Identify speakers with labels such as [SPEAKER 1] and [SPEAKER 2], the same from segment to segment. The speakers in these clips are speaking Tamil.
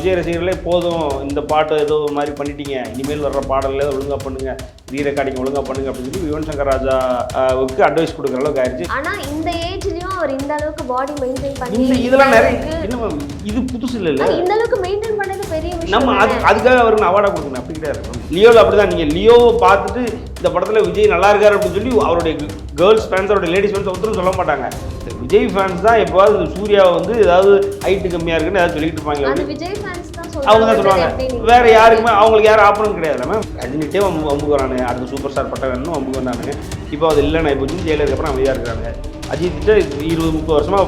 [SPEAKER 1] விஜய் ரசிகர்களே போதும். இந்த பாட்டு ஏதோ ஒரு மாதிரி பண்ணிட்டீங்க. இனிமேல் வர்ற பாடல்ல ஒழுங்கா பண்ணுங்க. ரீ ரெக்கார்டிங் ஒழுங்கா பண்ணுங்க அப்படின்னு சொல்லி யுவன் சங்கர் ராஜாவுக்கு அட்வைஸ் கொடுக்குற அளவுக்கு ஆயிடுச்சு
[SPEAKER 2] ஆனா இந்த ஏஜ்லயும் அவர் இந்த அளவுக்கு பாடி மெயின்டைன் பண்ணி
[SPEAKER 1] இதெல்லாம் நிறைய மேம், இது புதுசு இல்லை
[SPEAKER 2] ஆனா, இந்த அளவுக்கு மெயின்டைன் பண்ணது பெரிய
[SPEAKER 1] நம்ம அது அதுக்காக அவருக்கு அவார்டாக கொடுக்கணும். அப்படி கிடையாது லியோவில் அப்படிதான். நீங்கள் லியோவை பார்த்துட்டு இந்த படத்தில் விஜய் நல்லா இருக்காரு அப்படின்னு சொல்லி அவருடைய கேர்ள்ஸ் ஃபேன்ஸ் அவருடைய லேடிஸ் ஃபேன்ஸ் ஒருத்தரும் சொல்ல மாட்டாங்க. விஜய் ஃபேன்ஸ் தான் எப்போவாவது இந்த சூர்யாவை வந்து ஏதாவது ஹைட்டு கம்மியாக இருக்குன்னு ஏதாவது சொல்லிட்டு இருப்பாங்க.
[SPEAKER 2] அது விஜய் ஃபேன்ஸ் தான்
[SPEAKER 1] அவங்க தான் சொல்லுவாங்க. வேற யாருக்குமே அவங்களுக்கு யாரும் ஆப்பனும் கிடையாது மேம் ரஜினிட்டே வம்பு வம்புக்கு வரானு. அடுத்த சூப்பர் ஸ்டார் பட்டம் வேணும் வம்புக்கு வந்தானுங்க இப்போ அது இல்லைண்ணா. இப்போ ஜெயிலருக்கு அப்புறம் அமைதியாக இருக்கிறாங்க. அஜித்திட்ட இருபது முப்பது வருஷமா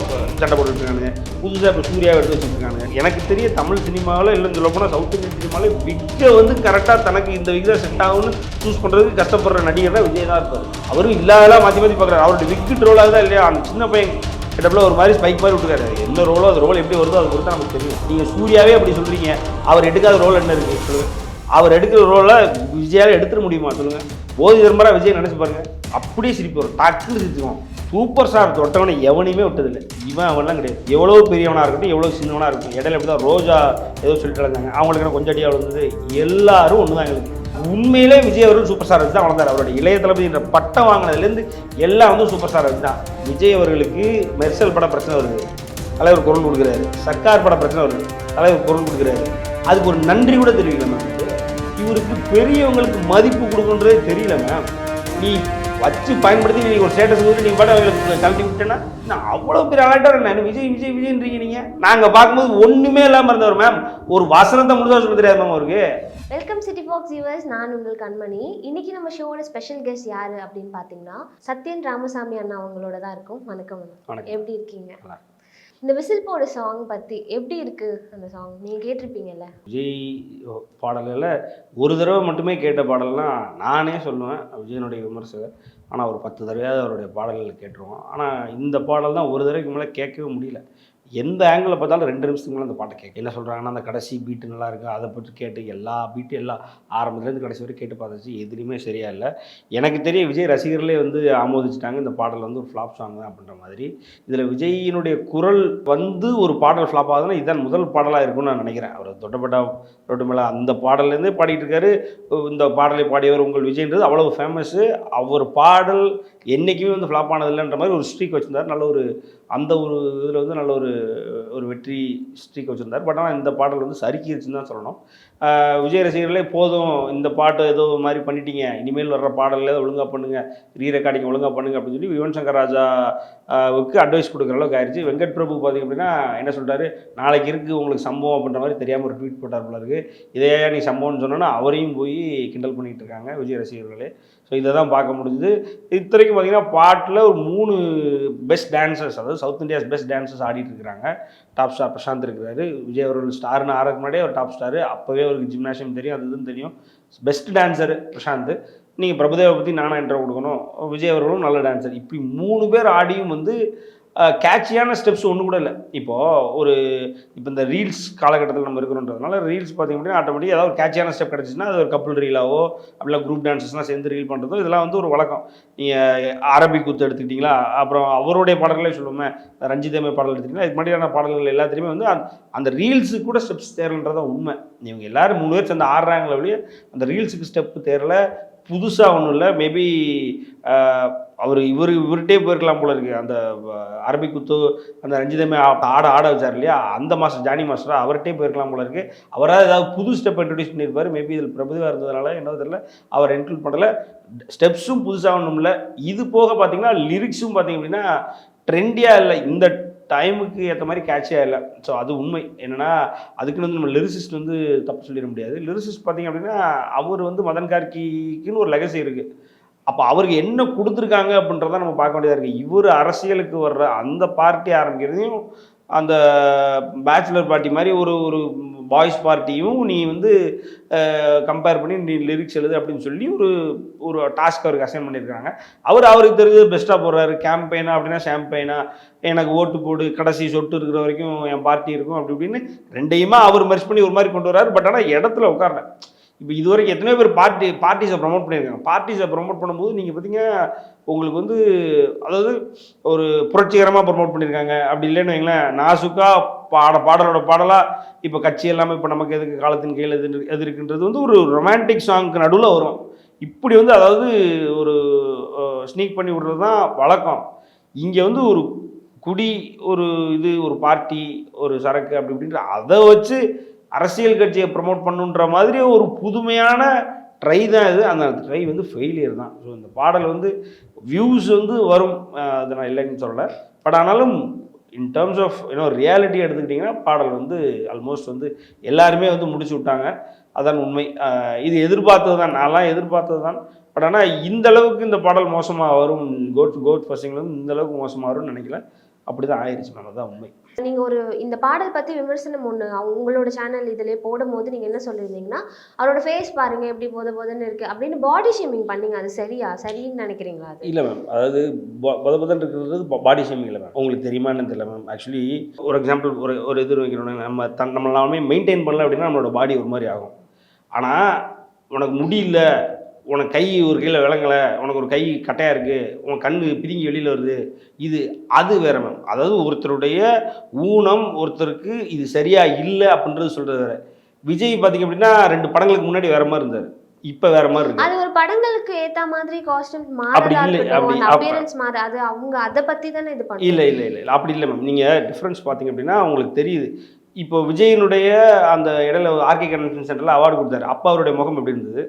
[SPEAKER 1] சண்டை போட்டுட்டு இருக்கானுங்க புதுசாக இப்போ சூர்யாவை எடுத்து வச்சுருக்காங்க எனக்கு தெரிய தமிழ் சினிமாவில் இல்லைன்னு சொல்ல போனால் சவுத் இந்தியன் சினிமாவில் விக்கை வந்து கரெக்டாக தனக்கு இந்த விக் செட் ஆகும்னு சூஸ் பண்ணுறதுக்கு கஷ்டப்படுற நடிகர் தான் விஜய் தான் இருப்பார். அவரும் இல்லாதெல்லாம் மாற்றி மாற்றி பார்க்குறாரு. அவருடைய விக்கு ட்ரோலாக தான் இல்லையா? அந்த சின்ன பையன் கிட்டப்பில் ஒரு மாதிரி ஸ்பைக் மாதிரி விட்டுருக்காரு. என்ன ரோலோ அது ரோல் எப்படி வருதோ அது பொறுத்து நமக்கு தெரியும். நீங்கள் சூர்யாவே அப்படி சொல்கிறீங்க அவர் எடுக்காத ரோல் என்ன இருக்குது சொல்லுங்கள் அவர் எடுக்கிற ரோலை விஜயால் எடுத்துட முடியுமா? சொல்லுங்கள் போதி தர்மராக விஜய் நினச்சி பாருங்கள் அப்படியே சிரிப்பு வரும். டக்குன்னு சிரிச்சுக்குவோம் சூப்பர் ஸ்டார் தொட்டவனை எவனையுமே விட்டதில்லை. இவன் அவன்லாம் கிடையாது. எவ்வளோ பெரியவனாக இருக்கட்டும் எவ்வளோ சின்னவனாக இருக்கட்டும். இடையில எப்படி தான் ரோஜா ஏதோ சொல்லிட்டு இருந்தாங்க. அவங்களுக்கு என்ன கொஞ்சம் அடியாக விழுந்தது எல்லாரும் ஒன்று தான் எங்களுக்கு. உண்மையிலே விஜய் அவர்கள் சூப்பர் ஸ்டார் வச்சு தான் வளர்ந்தார் அவருடைய இளைய தளபதி என்ற பட்டம் வாங்கினதுலேருந்து எல்லாம் வந்து சூப்பர் ஸ்டார் வச்சு தான் விஜய் அவர்களுக்கு மெர்சல் பட பிரச்சனை வருது. தலைவர் குரல் கொடுக்குறாரு. சர்க்கார் பட பிரச்சனை வருது. தலைவர் குரல் கொடுக்குறாரு. அதுக்கு ஒரு நன்றி கூட தெரிவிக்கல மேம் இவருக்கு பெரியவங்களுக்கு மதிப்பு கொடுக்குன்றதே தெரியல மேம் நீ வச்சு பயன்படுத்தி நீ ஒரு ஸ்டேட்டஸ் கொடுத்து நீ பாட்டு அவங்களுக்கு கழட்டி விட்டேன்னா நான் அவ்வளோ பெரிய ஆளாட்டார் என்ன? விஜய் விஜய் விஜய்ன்றீங்க நீங்கள் நாங்கள் பார்க்கும்போது ஒன்றுமே இல்லாமல் இருந்தவர் மேம் ஒரு வசனத்தை முடிஞ்சவர் சொல்ல தெரியாது மேம் அவருக்கு.
[SPEAKER 2] வெல்கம் சிட்டி பாக்ஸ் வியூவர்ஸ் நான் உங்கள் கண்மணி. இன்னைக்கு நம்ம ஷோவோட ஸ்பெஷல் கெஸ்ட் யாரு அப்படின்னு பார்த்தீங்கன்னா சத்யன் ராமசாமி அண்ணா அவங்களோட தான் இருக்கும். வணக்கம். எப்படி இருக்கீங்க? இந்த விசில் போட சாங் பத்தி எப்படி இருக்கு அந்த சாங் நீங்க கேட்டிருப்பீங்கல்ல.
[SPEAKER 1] விஜய் பாடல்களில் ஒரு தடவை மட்டுமே கேட்ட பாடல்னால் நானே சொல்லுவேன். விஜயனுடைய விமர்சகர். ஆனால் ஒரு பத்து தடவையாவது அவருடைய பாடல்கள் கேட்டுருவோம். ஆனால் இந்த பாடல் தான் ஒரு தடவைக்கு மேலே கேட்கவே முடியல. எந்த ஆங்கிளில் பார்த்தாலும் ரெண்டு நிமிஷத்துக்கு மேலே அந்த பாட்டை கேட்க. என்ன சொல்கிறாங்கன்னா அந்த கடைசி பீட்டு நல்லா இருக்கு? அதை பற்றி கேட்டு எல்லா பீட்டு எல்லாம் ஆரம்பத்துலேருந்து கடைசி வரை கேட்டு பார்த்துச்சு. எதுலேயுமே சரியா இல்லை. எனக்கு தெரிய விஜய் ரசிகர்களே வந்து ஆமோதிச்சிட்டாங்க. இந்த பாடல் வந்து ஒரு ஃப்ளாப் சாங் தான் அப்படின்ற மாதிரி. இதில் விஜயினுடைய குரல் வந்து ஒரு பாடல் ஃப்ளாப் ஆகுதுன்னா இதுதான் முதல் பாடலாக இருக்கும்னு நான் நினைக்கிறேன். அவர் தொட்டப்பட்டா ரோட்டு மேலே அந்த பாடல்லேருந்தே பாடிட்டு இருக்காரு. இந்த பாடலை பாடியவர் உங்கள் விஜய்ன்றது அவ்வளவு ஃபேமஸ்ஸு அவர் பாடல் என்றைக்குமே வந்து ஃப்ளாப் ஆனது இல்லைன்ற மாதிரி ஒரு ஸ்ட்ரீக் வச்சுருந்தார். நல்ல ஒரு அந்த ஒரு இதில் வந்து நல்ல ஒரு ஒரு வெற்றி ஸ்ட்ரீக் வச்சுருந்தார். பட் ஆனால் இந்த பாடல் வந்து சறுக்கிருச்சுன்னு தான் சொல்லணும். விஜய் ரசிகர்களே போதும். இந்த பாட்டு ஏதோ மாதிரி பண்ணிட்டீங்க. இனிமேல் வர்ற பாடல்ல ஒழுங்காக பண்ணுங்கள் ரீ ரெக்கார்டிங் ஒழுங்காக பண்ணுங்க அப்படின்னு சொல்லி யுவன் சங்கர் ராஜாவுக்கு அட்வைஸ் கொடுக்குற அளவுக்கு ஆயிடுச்சு வெங்கட் பிரபு பார்த்தீங்க அப்படின்னா என்ன சொல்கிறாரு நாளைக்கு இருக்குது உங்களுக்கு சம்பவம் அப்படின்ற மாதிரி தெரியாமல் ஒரு ட்வீட் போட்டார் போல இதே இதையா நீ சம்பவம்னு சொன்னோன்னா அவரையும் போய் கிண்டல் பண்ணிட்டு இருக்காங்க விஜய் ரசிகர்களே. ஸோ இதை தான் பார்க்க முடிஞ்சுது. இத்தனைக்கும் பார்த்தீங்கன்னா பாட்டில் ஒரு மூணு பெஸ்ட் டான்சர்ஸ் அதாவது சவுத் இந்தியாஸ் பெஸ்ட் டான்சர்ஸ் ஆடிட்டு இருக்கிறாங்க. டாப் ஸ்டார் பிரசாந்த் இருக்கிறாரு. விஜய் அவர்கள் ஸ்டார்னு ஆறதுக்கு முன்னாடியே ஒரு டாப் ஸ்டார் அப்போவே அவருக்கு ஜிம்னாஷியம் தெரியும் அது இதுன்னு தெரியும். Best dancer Prashanth. நீங்கள் பிரபுதேவை பற்றி நானா இன்ட்ரோ கொடுக்கணும். விஜய் அவர்களும் நல்ல டான்சர் இப்படி மூணு பேர் ஆடியும் வந்து கேட்சியான ஸ்டெப்ஸ் ஒன்று கூட இல்லை. இப்போது ஒரு இப்போ இந்த ரீல்ஸ் காலகட்டத்தில் நம்ம இருக்கிறோன்றதுனால ரீல்ஸ் பார்த்திங்க அப்படின்னா ஆட்டோமேட்டிக் ஏதாவது ஒரு கேட்சியான ஸ்டெப் கிடச்சிச்சின்னா அது ஒரு கப்புள் ரீலாவோ அப்படிலாம் குரூப் டான்ஸஸ்லாம் சேர்ந்து ரீல் பண்ணுறதோ இதெல்லாம் வந்து ஒரு வழக்கம். நீங்கள் அரபி குத்து எடுத்துக்கிட்டிங்களா? அப்புறம் அவருடைய பாடல்களே சொல்லுவோமே ரஞ்சிதேமை பாடல் எடுத்துக்கிட்டிங்களா? இது மாதிரியான பாடல்கள் எல்லாத்துலேயுமே வந்து அந்த அந்த ரீல்ஸுக்கு கூட ஸ்டெப்ஸ் தேரலன்றதான் உண்மை. இவங்க எல்லாரும் மூணு பேர் சேர்ந்து ஆடுறாங்களே ஒழிய அந்த ரீல்ஸுக்கு ஸ்டெப்பு தேரல புதுசாக ஒன்றும் இல்லை. மேபி அவர் இவர் இவர்கிட்டே போயிருக்கலாம் போல இருக்கு. அந்த அரபி குத்து அந்த ரஞ்சிதமே ஆட ஆட வச்சார் இல்லையா? அந்த மாஸ்டர் ஜானி மாஸ்டர் அவர்கிட்டே போயிருக்கலாம் போல இருக்கு. அவராக ஏதாவது புது ஸ்டெப் இன்ட்ரடியூஸ் பண்ணியிருப்பார். மேபி இதில் பிரபுதிவாக இருந்ததுனால என்ன தெரியல. அவர் இன்க்ளூட் பண்ணலை. ஸ்டெப்ஸும் புதுசாக ஒன்றும் இல்லை. இது போக பார்த்தீங்கன்னா லிரிக்ஸும் பார்த்தீங்க அப்படின்னா ட்ரெண்டியாக இல்லை. இந்த டைமுக்கு ஏற்ற மாதிரி கேட்சியாக இல்லை. ஸோ அது உண்மை. என்னன்னா அதுக்குன்னு வந்து நம்ம லிரிசிஸ்ட் வந்து தப்பு சொல்லிட முடியாது. லிரிசிஸ்ட் பார்த்தீங்க அப்படின்னா அவர் வந்து மதன் கார்கிக்குன்னு ஒரு லெகசி இருக்குது அப்போ அவருக்கு என்ன கொடுத்துருக்காங்க அப்படின்றத நம்ம பார்க்க வேண்டியதாக இருக்குது இவர் அரசியலுக்கு வர்ற அந்த பார்ட்டி ஆரம்பிக்கிறதையும் அந்த பேச்சுலர் பார்ட்டி மாதிரி ஒரு ஒரு பாய்ஸ் பார்ட்டியும் நீ வந்து கம்பேர் பண்ணி நீ லிரிக்ஸ் எழுது அப்படின்னு சொல்லி ஒரு ஒரு டாஸ்க் அவருக்கு அசைன் பண்ணியிருக்காங்க அவர் அவருக்கு தெரிஞ்சது பெஸ்ட்டாக போடுறாரு. கேம்பெயினா அப்படின்னா ஷாம்பெயினா எனக்கு ஓட்டு போடு. கடைசி சொட்டு இருக்கிற வரைக்கும் என் பார்ட்டி இருக்கும். அப்படி இப்படின்னு ரெண்டையுமா அவர் மெர்ச் பண்ணி ஒரு மாதிரி கொண்டு வர்றாரு. பட் ஆனால் இடத்துல உட்காரல. இப்போ இது வரைக்கும் எத்தனையோ பேர் பார்ட்டி பார்ட்டிஸை ப்ரொமோட் பண்ணியிருக்காங்க. பார்ட்டிஸை ப்ரொமோட் பண்ணும்போது நீங்கள் பார்த்தீங்க உங்களுக்கு வந்து அதாவது ஒரு புரட்சிகரமாக ப்ரொமோட் பண்ணியிருக்காங்க. அப்படி இல்லைன்னு வைங்களேன். நாசுக்காக பாட பாடலோட பாடலாக இப்போ கட்சி எல்லாமே இப்போ நமக்கு எதுக்கு காலத்தின் கையில் எது எது இருக்குன்றது வந்து ஒரு ரொமான்டிக் சாங்க்கு நடுவில் வரும். இப்படி வந்து அதாவது ஒரு ஸ்னீக் பண்ணி விடுறது தான் வழக்கம். இங்கே வந்து ஒரு குடி ஒரு இது ஒரு பார்ட்டி ஒரு சரக்கு அப்படி இப்படின்ற அதை வச்சு அரசியல் கட்சியை ப்ரமோட் பண்ணுன்ற மாதிரி ஒரு புதுமையான ட்ரை தான் இது. அந்த ட்ரை வந்து ஃபெயிலியர் தான். ஸோ இந்த பாடல் வந்து வியூஸ் வந்து வரும். அதை அது நான் இல்லைன்னு சொல்லலை. பட் ஆனாலும் in terms of you know reality எடுத்துக்கிட்டிங்கன்னா பாடல் வந்து ஆல்மோஸ்ட் வந்து எல்லாருமே வந்து முடிச்சு விட்டாங்க. அதான் உண்மை. இது எதிர்பார்த்தது தான் நான்லாம் எதிர்பார்த்தது தான் பட் ஆனால் இந்த அளவுக்கு இந்த பாடல் மோசமாக வரும். கோட் கோட் பசங்களும் இந்த அளவுக்கு மோசமாக வரும்னு நினைக்கல. அப்படி தான் ஆயிடுச்சு மேம் அதான் உண்மை.
[SPEAKER 2] நீங்க ஒரு இந்த பாடல் பத்தி விமர்சனம் ஒண்ணு அவங்க- உங்களோட சேனல் இதுலயே போடும்போது நீங்க என்ன சொல்லியிருந்தீங்கன்னா அவரோட ஃபேஸ் பாருங்க எப்படி போத போதன்னு இருக்கு அப்படின்னு பாடி ஷேமிங் பண்ணீங்க அது சரியா? சரின்னு நினைக்கிறீங்களா அது?
[SPEAKER 1] இல்லை மேம் அதாவது பொத பொதன் இருக்கிறது பாடி ஷேமிங் இல்லை மேம். உங்களுக்கு தெரியுமான்னு தெரியல மேம். ஆக்சுவலி ஒரு எக்ஸாம்பிள் ஒரு ஒரு இது வைக்கிறோம் நம்ம தன் நம்ம எல்லாமே மெயின்டைன் பண்ணல அப்படின்னா நம்மளோட பாடி ஒரு மாதிரி ஆகும். ஆனால் உனக்கு முடியல உனக்கு கை ஒரு கையில் விளங்கலை உனக்கு ஒரு கை கட்டையாக இருக்குது உன் கண் பிதுங்கி வெளியில் வருது. இது அது வேற மேம் அதாவது ஒருத்தருடைய ஊனம் ஒருத்தருக்கு இது சரியா இல்லை அப்படின்றது சொல்கிறது வேற. விஜய் பார்த்தீங்க அப்படின்னா ரெண்டு படங்களுக்கு முன்னாடி வேற மாதிரி இருந்தார். இப்போ வேற மாதிரி இருக்கு.
[SPEAKER 2] அது ஒரு படங்களுக்கு ஏத்த மாதிரி காஸ்டியூம்
[SPEAKER 1] அப்படி
[SPEAKER 2] மாறதா
[SPEAKER 1] அப்ப-
[SPEAKER 2] அப்பியரன்ஸ் மாற அது அவங்க அதை பத்தி தானே இது பண்ணுவாங்க
[SPEAKER 1] இல்லை இல்லை இல்லை அப்படி இல்லை மேம் நீங்கள் டிஃப்ரென்ஸ் பார்த்தீங்க அப்படின்னா உங்களுக்கு தெரியுது. இப்போ விஜயனுடைய அந்த இடையில ஆர்கே கன்வென்ஷன் சென்டரில் அவார்டு கொடுத்தாரு. அப்போ அவருடைய முகம் எப்படி இருந்தது?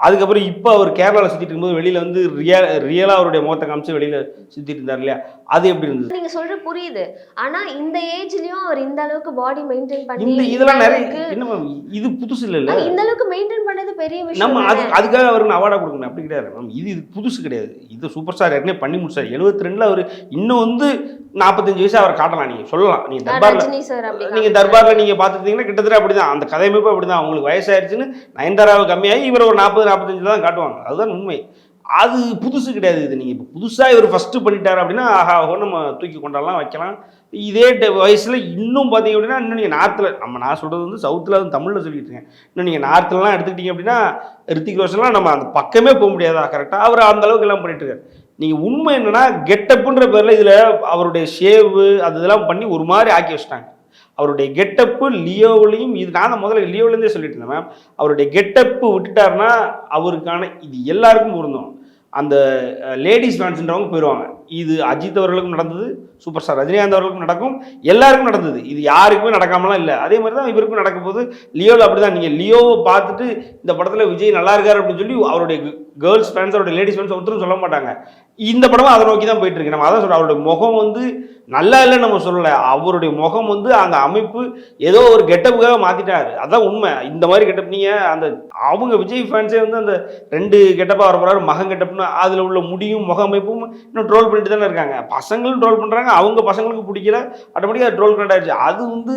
[SPEAKER 1] அதுக்கப்புறம் இப்போ அவர் கேரளாவில் சுற்றிட்டு இருக்கும்போது வெளியில் வந்து ரியா ரியலாக அவருடைய முகத்தை காமிச்சு வெளியில் சுற்றிட்டு இருந்தார் இல்லையா? அது எப்படி இருந்தது?
[SPEAKER 2] நீங்க சொல்ற புரியுது. ஆனா இந்த ஏஜ்லயும் அவர் இந்த அளவுக்கு பாடி மெயின்டைன் பண்ணி
[SPEAKER 1] இந்த இதெல்லாம் நிறைய என்ன இது புதுசு இல்லைல்ல
[SPEAKER 2] அது இந்த அளவுக்கு மெயின்டைன் பண்ணது பெரிய விஷயம்
[SPEAKER 1] நம்ம அது
[SPEAKER 2] தானே.
[SPEAKER 1] அதுக்காக அவருக்கு அவார்டாக கொடுக்கணும். அப்படி கிடையாது. மேம் இது இது புதுசு கிடையாது. இது சூப்பர் ஸ்டார் ஏற்கனவே பண்ணி முடிச்சார். எழுபத்தி ரெண்டில் அவர் இன்னும் வந்து நாற்பத்தஞ்சு வயசு அவர் காட்டலாம். நீங்கள் சொல்லலாம். நீங்கள் தர்பாரில்
[SPEAKER 2] ரஜினி சார் அப்படி
[SPEAKER 1] நீங்க தர்பார்ல நீங்க பார்த்துட்டீங்கன்னா கிட்டத்தட்ட அப்படிதான். அந்த கதையமைப்பு அப்படிதான். அவங்களுக்கு வயசாயிருச்சுன்னு நயன்தாராவை கம்மியாகி இவர் ஒரு நாற்பது நாற்பத்தஞ்சில் தான் காட்டுவாங்க. அதுதான் உண்மை. அது புதுசு கிடையாது இது நீங்க. இப்போ புதுசா இவர் ஃபஸ்ட்டு பண்ணிட்டாரு அப்படின்னா ஆஹா ஓஹோ நம்ம தூக்கி கொண்டாடலாம் வைக்கலாம். இதே ட- வயசுல இன்னும் பார்த்தீங்க அப்படின்னா இன்னும் நீங்கள் நார்த்தில் நம்ம நான் சொல்கிறது வந்து சவுத்தில் வந்து தமிழில் சொல்லிட்டு இருக்கேன். இன்னும் நீங்கள் நார்த்துலலாம் எடுத்துக்கிட்டீங்க அப்படின்னா ரித்திக் ரோஷன்லாம் நம்ம அந்த பக்கமே போக முடியாதா? கரெக்டாக அவர் அந்த அளவுக்கு எல்லாம் பண்ணிட்டு இருக்காரு. உண்மை என்னென்னா கெட்டப்புன்ற பேரில் இதில் அவருடைய ஷேவு அது இதெல்லாம் பண்ணி ஒரு மாதிரி ஆக்கி வச்சிட்டாங்க. அவருடைய கெட்டப்பு லியோவிலையும் இது நான் முதல்ல லியோவிலேருந்தே சொல்லிட்டு இருந்தேன் மேம் அவருடைய கெட்டப்பு விட்டுட்டாருன்னா அவருக்கான இது எல்லாருக்கும் பொருந்தும். அந்த லேடிஸ் ஃபேன்ஸ்ன்றவங்க போயிடுவாங்க இது அஜித் அவர்களுக்கும் நடந்தது சூப்பர் ஸ்டார் ரஜினிகாந்த் அவர்களுக்கும் நடக்கும் எல்லாருக்கும் நடந்தது. இது யாருக்குமே நடக்காமலாம் இல்லை. அதே மாதிரி தான் இவருக்கும் நடக்கும் போது லியோவில் அப்படி தான் நீங்கள் லியோவை பார்த்துட்டு இந்த படத்தில் விஜய் நல்லா இருக்கார் அப்படின்னு சொல்லி அவருடைய கேர்ள்ஸ் ஃபேன்ஸ் அவருடைய லேடிஸ் ஃபேன்ஸ் ஒருத்தரும் சொல்ல மாட்டாங்க. இந்த படமும் அதை நோக்கி தான் போயிட்டு இருக்கு. நம்ம அதான் சொல்கிறோம் அவருடைய முகம் வந்து நல்லா இல்லைன்னு நம்ம சொல்லலை. அவருடைய முகம் வந்து அந்த அமைப்பு ஏதோ ஒரு கெட்டப்புக்காக மாற்றிட்டாரு அதான் உண்மை. இந்த மாதிரி கெட்டப் நீங்கள் அந்த அவங்க விஜய் ஃபேன்ஸே வந்து அந்த ரெண்டு கெட்டப்பாக வர போகிறாரு மகன் கெட்டப்னு அதில் உள்ள முடியும் முக அமைப்பும் இன்னும் ட்ரோல் பண்ணிட்டு தானே இருக்காங்க. பசங்களும் ட்ரோல் பண்ணுறாங்க அவங்க பசங்களுக்கு பிடிக்கல ஆட்டோமேட்டிக்காக ட்ரோல் கரெக்ட் ஆயிடுச்சு. அது வந்து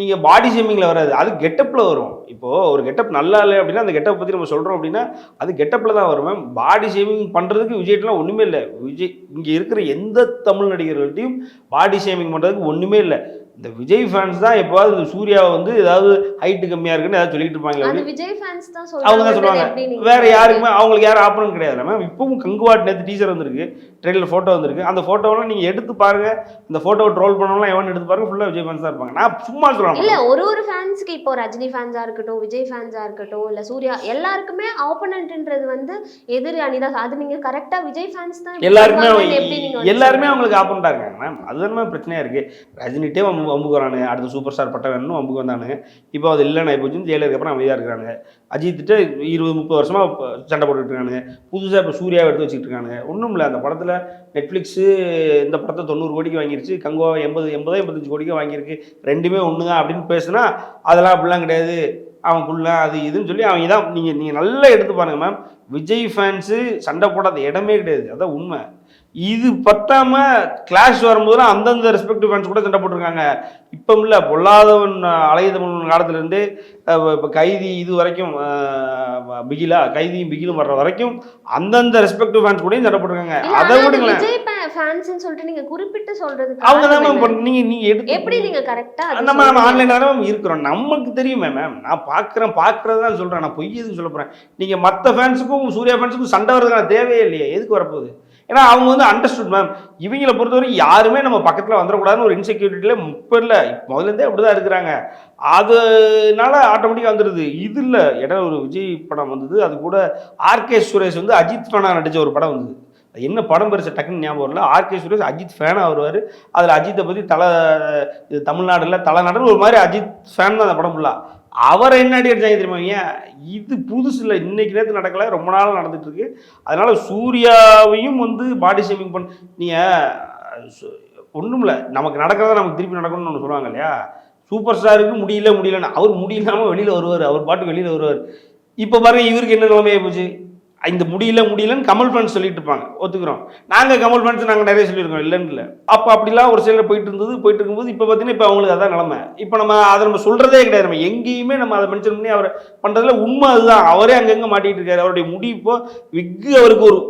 [SPEAKER 1] நீங்கள் பாடி ஷேமிங்கில் வராது. அது கெட்டப்பில் வரும். இப்போது ஒரு கெட்டப் நல்லா இல்லை அப்படின்னா அந்த கெட்டப் பற்றி நம்ம சொல்கிறோம் அப்படின்னா அது கெட்டப்பில் தான் வரும் மேம் பாடி ஷேமிங் பண்ணுறதுக்கு விஜய்ட்டெலாம் ஒன்றுமே இல்லை. விஜய் இங்கே இருக்கிற எந்த தமிழ் நடிகர்கள்ட்டையும் பாடி ஷேமிங் பண்ணுறதுக்கு ஒன்றுமே இல்லை. இந்த விஜய் ஃபேன்ஸ் தான் எப்போவாது இந்த சூர்யாவை வந்து ஏதாவது ஹைட்டு கம்மியாக இருக்குன்னு ஏதாவது சொல்லிட்டு இருப்பாங்களே
[SPEAKER 2] அது விஜய் ஃபேன்ஸ் தான்
[SPEAKER 1] அவங்க தான் சொல்லுவாங்க.
[SPEAKER 2] நீங்க
[SPEAKER 1] வேற யாருக்குமே அவங்களுக்கு யாரும் ஆப்பனம் கிடையாது. மேம் இப்பவும் கங்குவாட் நேற்று டீச்சர் வந்திருக்கு. ட்ரெயிலில் ஃபோட்டோ வந்திருக்கு. அந்த ஃபோட்டோவெல்லாம் நீங்கள் எடுத்து பாருங்க. அந்த ஃபோட்டோவை ட்ரோல் பண்ணவங்களாம் எவன் எடுத்து பாருங்க. ஃபுல்லாக விஜய் ஃபேன்ஸ் தான் இருப்பாங்க. நான் சும்மா
[SPEAKER 2] இல்ல
[SPEAKER 1] சொல்லுவேன்
[SPEAKER 2] ஒரு ஒரு ஃபேன்ஸ்க்கு இப்போ ரஜினி ஃபேன்ஸா இருக்கட்டும் விஜய் ஃபேன்ஸா இருக்கட்டும் இல்ல சூர்யா எல்லாருக்குமே ஆப்போனன்ட்ன்றது வந்து எதிர் அணிதான் அது நீங்க கரெக்டா விஜய் ஃபேன்ஸ் தான் இப்படி
[SPEAKER 1] எல்லாருமே
[SPEAKER 2] நீங்க?
[SPEAKER 1] அவங்களுக்கு ஆப்பனண்டா இருக்காங்க. மேம் அதுதான் மேம் பிரச்சனையா இருக்கு. அம்பு வம்பு அடுத்த சூப்பர் ஸ்டார் பட்டம் வேணும்னு அம்புக்கு வந்தானுங்க இப்போ அது இல்லைன்னு போச்சு ஜெயிலருக்கு அப்புறம் அமைதியாக இருக்கிறானுங்க அஜித்திட்ட இருபது முப்பது வருஷமாக சண்டை போட்டுட்டு இருக்கானுங்க புதுசாக இப்போ சூர்யாவை எடுத்து வச்சுட்டு இருக்கானுங்க. ஒன்றும் இல்லை. அந்த படத்தில் நெட்ஃப்ளிக்ஸு இந்த படத்தை தொண்ணூறு கோடிக்கு வாங்கிருச்சு. கங்குவா எண்பது எண்பதோ எண்பத்தஞ்சு கோடிக்கு வாங்கியிருக்கு. ரெண்டுமே ஒன்று தான் அப்படின்னு பேசுனா அதெல்லாம் அப்படிலாம் கிடையாது. அவன் புள்ள அது இதுன்னு சொல்லி அவங்க தான் நீங்கள் நீங்கள் நல்லா எடுத்து பாருங்கள் மேம் விஜய் ஃபேன்ஸு சண்டை போடாத இடமே கிடையாது. அதான் உண்மை. இது பத்தாம கிளாஷ் வரும்போதுலாம் அந்தந்த ரெஸ்பெக்டிவ் ஃபேன்ஸ் கூட சண்டை போட்டிருக்காங்க. இப்போ இல்லை பொல்லாதவன் அலைய தமிழ் காலத்துலேருந்து இப்போ கைதி இது வரைக்கும் பிகிலா கைதியும் பிகிலும் வர்ற வரைக்கும் அந்தந்த ரெஸ்பெக்டிவ் ஃபேன்ஸ் கூடயும் சண்டை போட்டிருக்காங்க. அதை விடுங்களேன்.
[SPEAKER 2] ஃபேன்ஸ்னு சொல்லிட்டு நீங்க குறிப்பிட்டு சொல்றது
[SPEAKER 1] அவங்க தான் மேம்
[SPEAKER 2] என்ன?
[SPEAKER 1] நீங்கள் நீங்கள் எடுத்து
[SPEAKER 2] எப்படி நீங்க கரெக்டா
[SPEAKER 1] நம்ம நம்ம ஆன்லைனில் தானே மேம் இருக்கிறோம். நமக்கு தெரியுமே மேம் நான் பார்க்குறேன் பார்க்குறது தான் சொல்கிறேன் நான் பொய் எதுக்கு சொல்ல மற்ற ஃபேன்ஸுக்கும் சூர்யா ஃபேன்ஸுக்கும் சண்டை வர்றதுக்கான தேவையே இல்லையே. எதுக்கு வரப்போகுது? ஏன்னா அவங்க வந்து அண்டர்ஸ்டுட் மேம் இவங்களை பொறுத்தவரை யாருமே நம்ம பக்கத்தில் வந்துடக்கூடாதுன்னு ஒரு இன்செக்யூரிட்டியில் முப்பதில் இல்லை முதலேருந்தே அப்படி தான் இருக்கிறாங்க. அதனால ஆட்டோமேட்டிக்காக வந்துடுது இது இல்லை. இடம் ஒரு விஜய் படம் வந்தது. அது கூட ஆர்கே சுரேஷ் வந்து அஜித் ஃபேனாக நடித்த ஒரு படம் வந்தது. என்ன படம் பெருசு டக்குன்னு ஞாபகம் வரல. ஆர்கே சுரேஷ் அஜித் ஃபேனாக வருவார். அதில் அஜித்தை பற்றி தலை இது தமிழ்நாடுல தலைநாடுன்னு ஒரு மாதிரி அஜித் ஃபேன் தான் அந்த படம் ஃபுல்லாக அவரை என்ன அடிச்சாங்க தெரியுமா ஏன் இது புதுசு இல்லை. இன்னைக்கு நேற்று நடக்கல. ரொம்ப நாள் நடந்துட்டு இருக்கு அதனால சூர்யாவையும் வந்து பாடி ஷேமிங் பண்ண நீங்கள் ஒன்றும் இல்லை நமக்கு நடக்கிறத நமக்கு திருப்பி நடக்கணும்னு ஒன்று சொல்லுவாங்க இல்லையா? சூப்பர் ஸ்டாருக்கு முடியல முடியலன்னு. அவர் முடியலாமல் வெளியில் வருவார். அவர் பாட்டு வெளியில் வருவார். இப்போ பாருங்க இவருக்கு என்ன நிலைமையாக போச்சு? இந்த முடியல முடியலன்னு கமல் ஃபேன்ஸ் சொல்லிட்டு இருப்பாங்க. ஒத்துக்கிறோம். நாங்கள் கமல் ஃபேன்ஸ் நாங்கள் நிறைய சொல்லியிருக்கோம். இல்லைன்னு இல்லை. அப்போ அப்படிலாம் ஒரு சிலர் போயிட்டு இருந்தது போயிட்டு இருக்கும்போது இப்போ பார்த்தீங்கன்னா இப்போ அவங்களுக்கு அதான் நிலமை. இப்போ நம்ம அதை நம்ம சொல்கிறதே கிடையாது. நம்ம எங்கேயுமே நம்ம அதை மென்ஷன் பண்ணி அவரை பண்ணுறதுல உண்மை அதுதான். அவரே அங்கங்கே மாட்டிகிட்டு இருக்காரு. அவருடைய முடி இப்போ விக்கு அவருக்கு ஒரு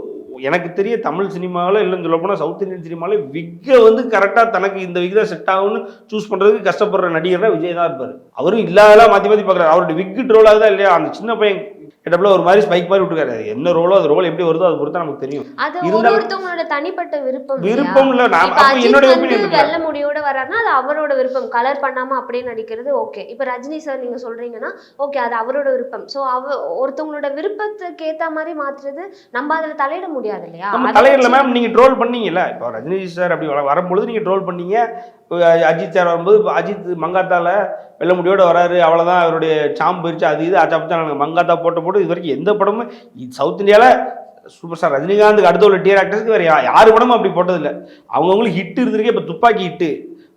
[SPEAKER 1] எனக்கு தெரிய தமிழ் சினிமாவில் இல்லைன்னு சொல்ல போனால் சவுத் இந்தியன் சினிமாவில் விக்கை வந்து கரெக்டாக தனக்கு இந்த விக் தான் செட் ஆகும்னு சூஸ் பண்ணுறதுக்கு கஷ்டப்படுற நடிகர்னா விஜய் தான் இருப்பார். அவரும் இல்லாதெல்லாம் மாற்றி மாற்றி பார்க்குறாரு. அவருடைய விக்கு ட்ரோலாக தான் இல்லையா? அந்த சின்ன பையன் கிட்டப்பல ஒரு மாதிரி ஸ்பைக் மாதிரி விட்டுருக்காரு. என்ன ரோலோ அது ரோல் எப்படி வருதோ அது பொறுத்து நமக்கு தெரியும்.
[SPEAKER 2] அது ஒருத்தவங்களோட தனிப்பட்ட விருப்பம்?
[SPEAKER 1] விருப்பம் இல்லை. நான் ஒப்பீனியன்
[SPEAKER 2] வெள்ளை முடியோட வர்றாருன்னா அது அவரோட விருப்பம். கலர் பண்ணாம அப்படியே நடிக்கிறது ஓகே இப்ப ரஜினி சார் நீங்க சொல்றீங்கன்னா ஓகே அது அவரோட விருப்பம். சோ அவ ஒருத்தவங்களோட விருப்பத்துக்கு ஏத்த மாதிரி மாத்துறது நம்ம அதுல தலையிட முடியாது இல்லையா?
[SPEAKER 1] நம்ம தலையிடல மேம் நீங்கள் ட்ரோல் பண்ணீங்கல்ல. இப்போ ரஜினி சார் அப்படி வர- வரும்பொழுது நீங்கள் ட்ரோல் பண்ணீங்க. அஜித் சார் வரும்போது இப்போ அஜித் மங்காத்தால வெள்ள முடியோட வராரு. அவ்வளோதான் அவருடைய சாம் போயிடுச்சு அது இது அச்சாப்பிச்சா மங்காத்தா போட்ட போட்டு இது வரைக்கும் எந்த படமும் சவுத் இந்தியாவில் சூப்பர் ஸ்டார் ரஜினிகாந்துக்கு அடுத்த உள்ள டியர் ஆக்டர்ஸ்க்கு வேறு யார் படமும் அப்படி போட்டதில்லை. அவங்கவுங்களுக்கு ஹிட் இருந்திருக்கு இப்போ துப்பாக்கி ஹிட்டு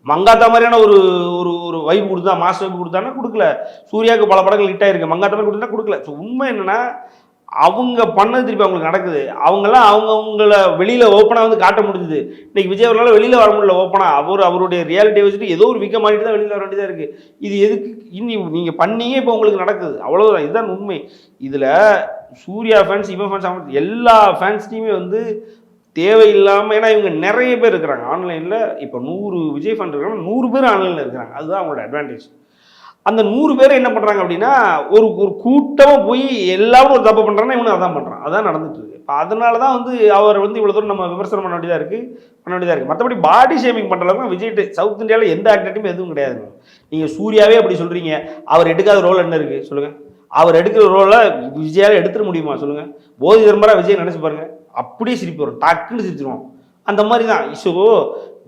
[SPEAKER 1] மங்காத்தா மாதிரியான ஒரு ஒரு ஒரு வைப் கொடுத்தா மாஸ் வைப் கொடுத்தானா கொடுக்கல. சூர்யாவுக்கு பல படங்கள் ஹிட் ஆயிருக்கு. மங்காத்தா மாதிரி கொடுத்தா கொடுக்கல. ஸோ உண்மை என்னன்னா அவங்க பண்ணது திருப்பி அவங்களுக்கு நடக்குது. அவங்கெல்லாம் அவங்கவுங்கள வெளியில் ஓப்பனாக வந்து காட்ட முடிஞ்சுது. இன்னைக்கு விஜய் அவர்களால் வெளியில் வர முடியல ஓப்பனாக அவர் அவருடைய ரியாலிட்டியை வச்சுட்டு ஏதோ ஒரு விக்க மாட்டிட்டு தான் வெளியில் வர வேண்டியதாக இருக்குது இது எதுக்கு? இனி நீங்கள் பண்ணீங்க இப்போ உங்களுக்கு நடக்குது. அவ்வளோதான் இதுதான் உண்மை. இதில் சூர்யா ஃபேன்ஸ் இவன் ஃபேன்ஸ் எல்லா ஃபேன்ஸ்டையுமே வந்து தேவையில்லாமல் ஏன்னா இவங்க நிறைய பேர் இருக்கிறாங்க. ஆன்லைனில் இப்போ நூறு விஜய் ஃபேன் இருக்கிறாங்க. நூறு பேர் ஆன்லைனில் இருக்கிறாங்க. அதுதான் அவங்களோட அட்வான்டேஜ் அந்த நூறு பேர் என்ன பண்ணுறாங்க அப்படின்னா ஒரு ஒரு கூட்டமாக போய் எல்லாரும் ஒரு தப்பு பண்ணுறாங்கன்னா இவனு அதான் பண்ணுறான் அதான் நடந்துட்டு இருக்கு. இப்போ அதனால தான் வந்து அவர் வந்து இவ்வளோ தூரம் நம்ம விமர்சனம் பண்ண வேண்டியதாக இருக்குது பண்ண வேண்டியதாக இருக்குது மற்றபடி பாடி ஷேமிங் பண்ணுற அளவுக்கு விஜய் சவுத் இந்தியாவில் எந்த ஆக்டர்ட்டையுமே எதுவும் கிடையாது. நீங்கள் சூர்யாவே அப்படி சொல்கிறீங்க அவர் எடுக்காத ரோல் என்ன இருக்குது சொல்லுங்கள் அவர் எடுக்கிற ரோலை விஜயால் எடுத்துட முடியுமா? சொல்லுங்கள் போதி தர்மராக விஜய் நினச்சி பாருங்கள் அப்படியே சிரிப்பு வரும். டக்குன்னு சிரிச்சிருவோம் அந்த மாதிரி தான் ஸோ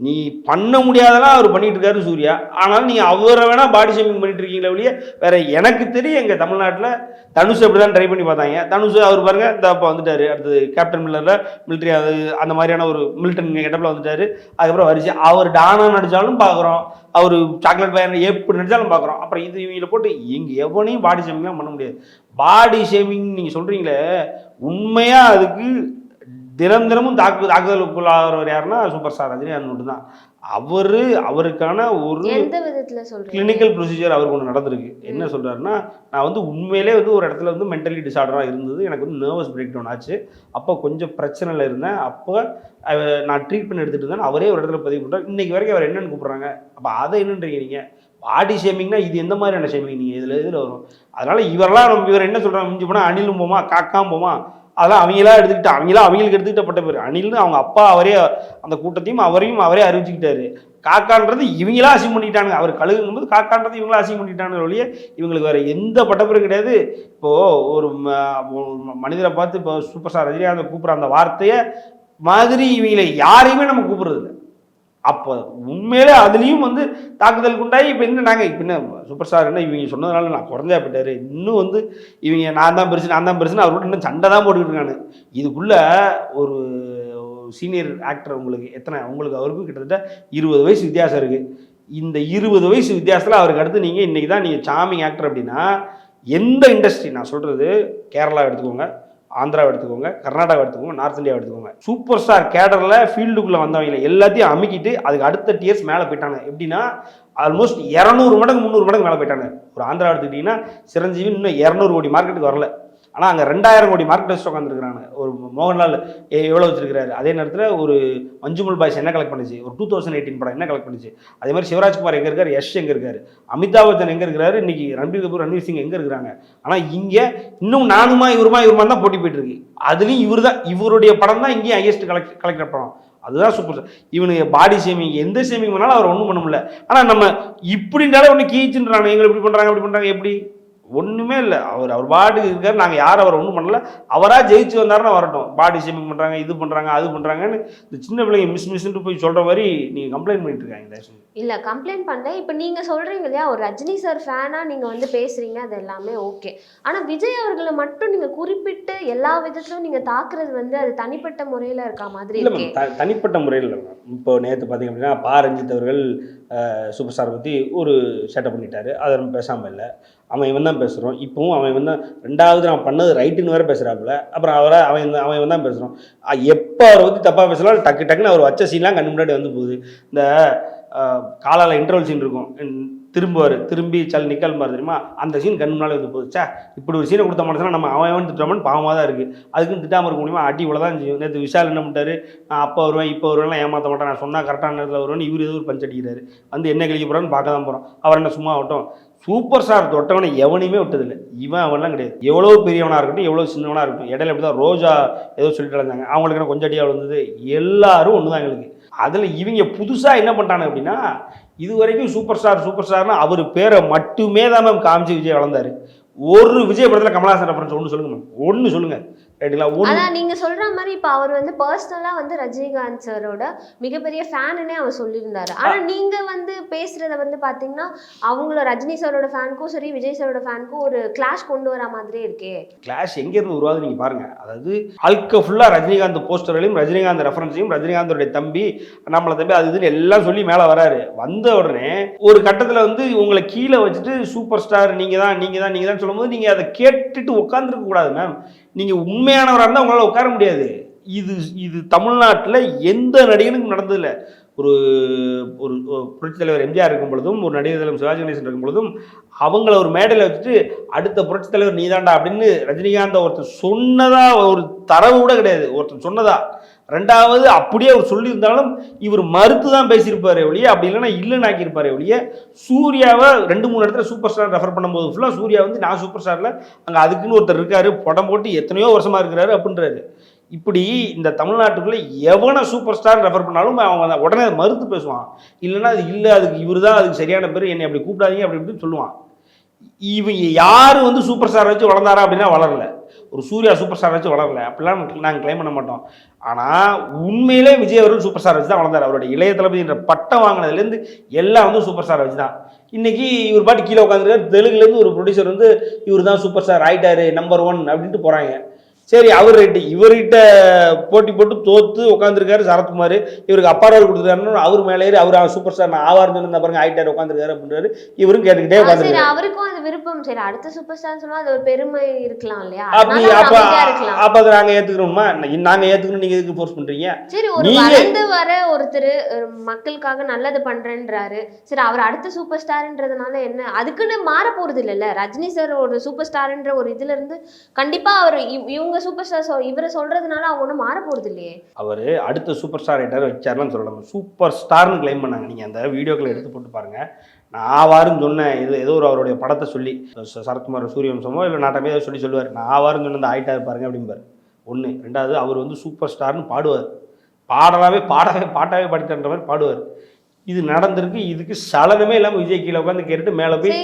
[SPEAKER 1] நீ பண்ண முடியாதெல்லாம் அவர் பண்ணிட்டு இருக்காரு சூர்யா. ஆனாலும் நீ அவரை வேணா பாடி ஷேமிங் பண்ணிட்டு இருக்கீங்களே ஒழிய வேற எனக்கு தெரியும் எங்க தமிழ்நாட்டில் தனுஷ் அப்படி தான் ட்ரை பண்ணி பார்த்தாங்க. தனுஷ் அவர் பாருங்க இந்த அப்போ வந்துட்டாரு. அடுத்தது கேப்டன் மில்லரில் மிலிட்ரி அது அந்த மாதிரியான ஒரு மிலிட்டன் கெட்டப்பில் வந்துட்டாரு. அதுக்கப்புறம் வரிசை அவர் டானா நடிச்சாலும் பார்க்குறோம். அவர் சாக்லேட் பயன் எப்படி நடிச்சாலும் பார்க்குறோம். அப்புறம் இது இவங்களை போட்டு எங்கே எவனையும் பாடி ஷேமிங்லாம் பண்ண முடியாது. பாடி ஷேமிங் நீங்கள் சொல்கிறீங்களே உண்மையாக அதுக்கு தினம் தினமும் தாக்கு தாக்குதலுக்குள்ளாகிறவர் யாருன்னா சூப்பர் ஸ்டார் ரஜினிகாந்த் மட்டும் தான். அவர் அவருக்கான ஒரு கிளினிக்கல் ப்ரொசீஜர் அவருக்கு ஒன்று நடந்திருக்கு. என்ன சொல்றாருன்னா நான் வந்து உண்மையிலே வந்து ஒரு இடத்துல வந்து மென்டலி டிசார்டராக இருந்தது. எனக்கு வந்து நர்வஸ் பிரேக் டவுன் ஆச்சு. அப்போ கொஞ்சம் பிரச்சனையில் இருந்தேன். அப்போ நான் ட்ரீட்மெண்ட் எடுத்துகிட்டு இருந்தேன். அவரே ஒரு இடத்துல பதிவு பண்ணுறாரு இன்னைக்கு வரைக்கும் அவர் என்னன்னு கூப்பிட்றாங்க. அப்போ அதை என்னன்றீங்க நீங்கள் பாடி ஷேமிங்னா இது எந்த மாதிரியான ஷேமிங் நீங்கள் இதில் இதில் வரும். அதனால இவரெல்லாம் நம்ம இவர் என்ன சொல்கிறாங்க மிஞ்சி போனால் அணிலும் போமா காக்காம் போமா? அதெல்லாம் அவங்களா எடுத்துக்கிட்டு அவங்களா அவங்களுக்கு எடுத்துக்கிட்டப்பட்ட பேர். அணில்னு அவங்க அப்பா அவரே அந்த கூட்டத்தையும் அவரையும் அவரே அறிவிச்சுக்கிட்டாரு. காக்கான்றது இவங்களா அசிங் பண்ணிட்டானுங்க. அவர் கழுகுங்கும்போது காக்கான்றது இவங்களா அசிங் பண்ணிட்டானுங்க ஒழிய இவங்களுக்கு வேற எந்த பட்டப்பெரும் கிடையாது. இப்போ ஒரு மனிதரை பார்த்து இப்போ சூப்பர் ஸ்டார் ரஜினிகாந்த் கூப்பிட்ற அந்த வார்த்தையை மாதிரி இவங்களை யாரையுமே நம்ம கூப்பிடுறது இல்லை அப்போ உண்மையிலே அதுலேயும் வந்து தாக்குதலுக்கு உண்டாகி இப்போ என்ன நாங்கள் இப்போ என்ன சூப்பர் ஸ்டார் என்ன இவங்க சொன்னதுனால நான் குறைஞ்சா போயிட்டாரு. இன்னும் வந்து இவங்க நான் தான் பெருசு நான் தான் பெருசுன்னு அவர்கிட்ட இன்னும் சண்டை தான் போட்டுக்கிட்டு இருக்கானு. இதுக்குள்ளே ஒரு சீனியர் ஆக்டர் உங்களுக்கு எத்தனை உங்களுக்கு அவருக்கும் கிட்டத்தட்ட இருபது வயசு வித்தியாசம் இருக்குது இந்த இருபது வயசு வித்தியாசத்தில் அவருக்கு அடுத்து நீங்கள் இன்றைக்கி தான் நீங்கள் சாமிங் ஆக்டர் அப்படின்னா எந்த இண்டஸ்ட்ரி நான் சொல்கிறது கேரளா எடுத்துக்கோங்க. ஆந்திராவை எடுத்துக்கோங்க கர்நாடகா எடுத்துக்கோங்க நார்த் இந்தியா எடுத்துக்கோங்க. சூப்பர் ஸ்டார் கேடரில் ஃபீல்டுக்குள்ளே வந்தவங்களை எல்லாத்தையும் அமுக்கிட்டு அதுக்கு அடுத்த டியர்ஸ் மேலே போயிட்டாங்க எப்படின்னா ஆல்மோஸ்ட் இரநூறு மடங்கு முந்நூறு மடங்கு மேலே போயிட்டாங்க ஒரு ஆந்திரா எடுத்துக்கிட்டிங்கன்னா சிரஞ்சீவி இன்னும் இரநூறு கோடி மார்க்கெட்டுக்கு வரல. ஆனால் அங்கே ரெண்டாயிரம் கோடி மார்க்கெட் வச்சு உட்காந்துருக்காங்க ஒரு மோகன்லால் எவ்வளோ வச்சிருக்கிறாரு? அதே நேரத்தில் ஒரு மஞ்சுமல் பாய்ஸ் என்ன கலெக்ட் பண்ணுச்சு? ஒரு டூ தௌசண்ட் எயிட்டீன் படம் என்ன கலெக்ட் பண்ணுச்சு? அதே மாதிரி சிவராஜ்குமார் எங்கே இருக்காரு? யஷ் எங்கே இருக்காரு? அமிதாப் பச்சன் எங்கே இருக்கிறாரு? இன்னைக்கு ரன்பீர் கபூர் ரன்வீர் சிங் எங்கே இருக்கிறாங்க? ஆனால் இங்கே இன்னும் நானுமா இவருமா இவருமா தான் போட்டி போயிட்டு இருக்கு. அதுலேயும் இவர் தான் இவருடைய படம் தான் இங்கேயும் ஹையஸ்ட் கலெக்ட் கலெக்டர் படம். அதுதான் சூப்பர் சார் இவனுக்கு பாடி ஷேமிங் எந்த ஷேமிங் பண்ணாலும் அவர் ஒன்றும் பண்ண முடியல. ஆனால் நம்ம இப்படின்றாலே ஒன்று கீச்சுன்றாங்க எங்களை இப்படி பண்ணுறாங்க இப்படி பண்ணுறாங்க எப்படி? ஒன்றுமே இல்லை. அவர் அவர் பாட்டுக்கு இருக்காரு நாங்கள் யாரும் அவர் ஒன்றும் பண்ணல. அவராக ஜெயிச்சு வந்தாருன்னா வரட்டும். பாடி ஷேமிங் பண்ணுறாங்க இது பண்ணுறாங்க அது பண்ணுறாங்கன்னு இந்த சின்ன பிள்ளைங்க மிஸ் மிஸ்ன்ட்டு போய் சொல்கிற மாதிரி நீங்கள் கம்ப்ளைண்ட் பண்ணிட்டு இருக்காங்க.
[SPEAKER 2] இல்ல கம்ப்ளைண்ட் பண்ணல. இப்ப நீங்க சொல்றீங்க இல்லையா ஒரு ரஜினி சார் ஃபேனா நீங்க வந்து பேசுறீங்க அது எல்லாமே ஓகே ஆனா விஜய் அவர்களை மட்டும் நீங்க குறிப்பிட்டு எல்லா விதத்திலும் நீங்க தாக்குறது வந்து அது தனிப்பட்ட முறையில இருக்க மாதிரி
[SPEAKER 1] இல்லை தனிப்பட்ட முறையில் இல்லை இப்போ நேற்று பார்த்தீங்க அப்படின்னா பா ரஞ்சித் அவர்கள் சூப்பர் ஸ்டார் பற்றி ஒரு செட்டப் பண்ணிட்டாரு. அதை நம்ம பேசாமல் இல்லை. அவன் இவன் தான் பேசுகிறோம் இப்போவும் அவன் இவன் தான் ரெண்டாவது நான் பண்ணது ரைட்டுன்னு வேறு பேசுகிறாப்புல அப்புறம் அவரை அவன் அவன் இவன் தான் பேசுகிறோம் எப்போ அவரை பற்றி தப்பாக பேசலாம் டக்கு டக்குன்னு அவர் வச்ச சீன்லாம் கண்ணு முன்னாடி வந்து போகுது. இந்த காலால் இன்டர்வல் சீன் இருக்கும். திரும்புவார். திரும்பி சல் நிக்கல் மாதிரி தெரியுமா? அந்த சீன் கண் முன்னாலே வந்து போகுது. இப்படி ஒரு சீனை கொடுத்த மனுஷனா நம்ம அவன் அவன் திட்டாமனு பாவமாக தான் இருக்குது அதுக்குன்னு திட்டாமல் இருக்க முடியுமா? அடி இவ்வளோ தான் செய்யும் நேற்று விஷால் என்ன பண்ணிட்டாரு? நான் அப்போ வருவேன் இப்போ வருவேன்லாம் ஏமாற்ற மாட்டேன். நான் சொன்னால் கரெக்டான நேரத்தில் வருவேன் இவர் ஏதோ ஒரு பஞ்ச் அடிக்கிறாரு. வந்து என்ன கழிக்க போகிறான்னு பார்க்க தான் போகிறோம் அவர் என்ன சும்மா ஆகட்டும். சூப்பர் ஸ்டார் தொட்டவனை எவனையுமே விட்டதில்லை. இவன் அவன்லாம் கிடையாது. எவ்வளோ பெரியவனாக இருக்கட்டும் எவ்வளோ சின்னவனாக இருக்கட்டும். இடையில எப்படி தான் ரோஜா ஏதோ சொல்லிட்டு இருந்தாங்க அவங்களுக்கு என்ன கொஞ்சம் அடியாக விழுந்தது எல்லாரும் ஒன்று தான் எங்களுக்கு. அதில் இவங்க புதுசாக என்ன பண்ணிட்டாங்க அப்படின்னா இது வரைக்கும் சூப்பர் ஸ்டார் சூப்பர் ஸ்டார்னா அவர் பேரை மட்டுமே தான் மேம் காமிச்சு விஜய் வளர்ந்தார். ஒரு விஜய் படத்தில் கமலஹாசன் ரெஃபரன்ஸ் ஒன்று சொல்லுங்க மேம் ஒன்று சொல்லுங்கள்
[SPEAKER 2] அதான் நீங்க சொல்ற மாதிரி இப்ப அவர் வந்து பர்சனலா வந்து ரஜினிகாந்த் சாரோட மிகப்பெரிய ஃபேனுன்னே அவர் சொல்லியிருந்தாரு. ஆனா நீங்க வந்து பேசுறத வந்து பாத்தீங்கன்னா அவங்கள ரஜினி சாரோட ஃபேனுக்கும் சரி விஜய் சாரோட ஃபேனுக்கும் ஒரு கிளாஷ் கொண்டு வர மாதிரியே இருக்கே.
[SPEAKER 1] கிளாஷ் எங்கேருந்து உருவாது நீங்கள் பாருங்கள் அதாவது ஆள்க ஃபுல்லாக ரஜினிகாந்த் போஸ்டர்களையும் ரஜினிகாந்த் ரெஃபரன்ஸையும் ரஜினிகாந்தோடைய தம்பி நம்மளை தம்பி அது இதுன்னு எல்லாம் சொல்லி மேலே வராரு. வந்த உடனே ஒரு கட்டத்தில் வந்து உங்களை கீழே வச்சுட்டு சூப்பர் ஸ்டார் நீங்கள் தான் நீங்கள் தான் நீங்கள் தான் சொல்லும்போது நீங்கள் அதை கேட்டுட்டு உட்காந்துருக்க கூடாது மேம் நீங்கள் உண்மையானவராக இருந்தால் உங்களால் உட்கார முடியாது. இது இது தமிழ்நாட்டில் எந்த நடிகனுக்கும் நடந்ததில்லை. ஒரு ஒரு ஒரு தலைவர் எம்ஜிஆர் இருக்கும் பொழுதும் ஒரு நடிகர் தலைவர் சிவாஜி கணேசன் இருக்கும் பொழுதும் அவங்கள ஒரு மேடையில் வச்சுட்டு அடுத்த புரட்சித்தலைவர் நீதாண்டா அப்படின்னு ரஜினிகாந்த் ஒருத்தர் சொன்னதா ஒரு தரவு கூட கிடையாது. ஒருத்தர் சொன்னதா. ரெண்டாவது அப்படியே அவர் சொல்லியிருந்தாலும் இவர் மறுத்து தான் பேசியிருப்பாரு ஒழிய அப்படி இல்லைன்னா இல்லைன்னு ஆக்கியிருப்பாரே ஒழிய சூர்யாவை ரெண்டு மூணு இடத்துல சூப்பர் ஸ்டார் ரெஃபர் பண்ணும்போது ஃபுல்லாக சூர்யா வந்து நான் சூப்பர் ஸ்டாரில் அங்கே அதுக்குன்னு ஒருத்தர் இருக்காரு படம் போட்டு எத்தனையோ வருஷமாக இருக்கிறாரு அப்படின்றாரு. இப்படி இந்த தமிழ்நாட்டுக்குள்ளே எவனை சூப்பர் ஸ்டார் ரெஃபர் பண்ணாலும் அவன் உடனே மறுத்து பேசுவான். இல்லைன்னா அது இல்லை அதுக்கு இவர் தான் அதுக்கு சரியான பேர் என்னை அப்படி கூப்பிடாதீங்க அப்படி இப்படின்னு சொல்லுவான். இவங்க யார் வந்து சூப்பர் ஸ்டார் வச்சு வளர்ந்தாரா அப்படின்னா வளரல. ஒரு சூர்யா சூப்பர் ஸ்டார் வச்சு வளரல. அப்படிலாம் நாங்கள் கிளைம் பண்ண மாட்டோம். ஆனால் உண்மையிலே விஜய் அவர்கள் சூப்பர் ஸ்டார் வச்சு தான் வளர்ந்தார். அவருடைய இளைய தளபதின்ற பட்டம் வாங்கினதுலேருந்து எல்லாம் வந்து சூப்பர் ஸ்டார் வச்சு தான். இன்றைக்கி இவர் பாட்டு கீழே உட்காந்துருக்காரு தெலுங்குலேருந்து ஒரு ப்ரொடியூசர் வந்து இவர் தான் சூப்பர் ஸ்டார் ஆயிட்டாரு நம்பர் ஒன் அப்படின்ட்டு போகிறாங்க சரி அவர் ரைட்டு இவர்கிட்ட போட்டி போட்டு தோத்து உட்காந்துருக்காரு சரத்குமார். இவருக்கு அப்பாரோல் கொடுத்துருக்காருன்னு அவர் மேலே அவர் சூப்பர் ஸ்டார் நான் ஆவார்னு சொன்ன பாருங்க ஆயிட்டாரு உட்காந்துருக்காரு அப்படின்றாரு. இவரும் கேட்டுக்கிட்டே உட்காந்துருக்காரு
[SPEAKER 2] அவருக்கும் அது விருப்பம். சரி அடுத்த சூப்பர் ஸ்டார் சொன்னா அது ஒரு பெருமை இருக்கலாம் இல்லையா?
[SPEAKER 1] அப்படி அப்ப அப்ப அதை நாங்க ஏத்துக்கணுமா? நாங்க ஏத்துக்கணும் நீங்க எதுக்கு ஃபோர்ஸ் பண்றீங்க?
[SPEAKER 2] சரி ஒரு வளர்ந்து வர ஒருத்தர் மக்களுக்காக நல்லது பண்றேன்றாரு. சரி அவர் அடுத்த சூப்பர் ஸ்டார்ன்றதுனால என்ன? அதுக்குன்னு மாற போறது இல்லைல்ல ரஜினி சார் ஒரு சூப்பர் ஸ்டார்ன்ற ஒரு இதுல இருந்து கண்டிப்பா அவர் இவ்- இவங்க சூப்பர் ஸ்டார் இவரை சொல்றதுனால அவங்க ஒண்ணும் மாற போறது இல்லையே.
[SPEAKER 1] அவர் அடுத்த சூப்பர் ஸ்டார் ரைட்டர் வச்சாருன்னு சொல்லலாம் சூப்பர் ஸ்டார்னு கிளைம் பண்ணாங்க. நீங்க அந்த வீடியோக்களை எடுத்து போட்டு பாருங்க. நான் ஆவாருன்னு சொன்னேன். இது ஏதோ ஒரு அவருடைய படத்தை சொல்லி சரத்குமார் சூரியவம்சமோ இல்லை நாட்டமே ஏதோ சொல்லி சொல்லுவார். நான் ஆவாருன்னு சொன்ன அந்த ஆயிட்டாரு பாருங்க அப்படிம்பார். ஒன்று ரெண்டாவது அவர் வந்து சூப்பர் ஸ்டார்னு பாடுவார். பாடலாவே பாடவே பாட்டாவே பாடித்தன்ற மாதிரி பாடுவார். இது நடந்திருக்கு. இதுக்கு சலனமே இல்லாமல் விஜய் கீழே உட்காந்து கேட்டுட்டு மேலே போய்